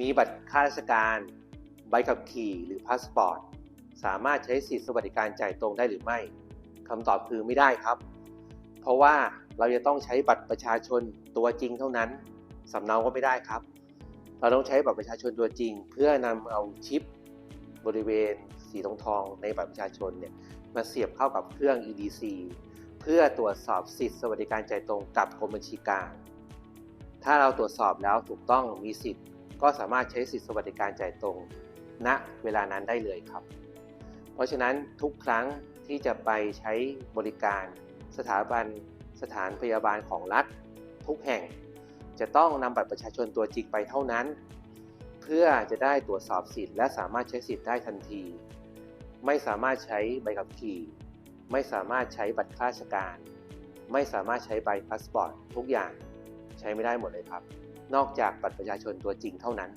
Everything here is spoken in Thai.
มีบัตรข้าราชการ ใบขับขี่หรือพาสปอร์ต สามารถใช้สิทธิสวัสดิการจ่ายตรงได้หรือไม่คำตอบคือไม่ได้ครับ เพราะว่าเราจะต้องใช้บัตรประชาชนตัวจริงเท่านั้น สำเนาก็ไม่ได้ครับ เราต้องใช้บัตรประชาชนตัวจริง เพื่อนำเอาชิปบริเวณสีทองทองในบัตรประชาชนเนี่ยมาเสียบเข้ากับเครื่อง EDC เพื่อตรวจสอบสิทธิสวัสดิการจ่ายตรงกับกรมบัญชีกลาง ถ้าเราตรวจสอบแล้วถูกต้องมีสิทธิ์ ก็สามารถใช้สิทธิสวัสดิการจ่ายตรงณเวลานั้นได้เลยครับ เพราะฉะนั้นทุกครั้งที่จะไปใช้บริการสถาบันสถานพยาบาลของรัฐ ทุกแห่ง จะต้องนำบัตรประชาชนตัวจริงไปเท่านั้น เพื่อจะได้ตรวจสอบสิทธิ์และสามารถใช้สิทธิ์ได้ทันที ไม่สามารถใช้ใบขับขี่ ไม่สามารถใช้บัตรข้าราชการ ไม่สามารถใช้ใบพาสปอร์ตทุกอย่างใช้ไม่ได้หมดเลยครับ นอกจากบัตรประชาชนตัวจริงเท่านั้น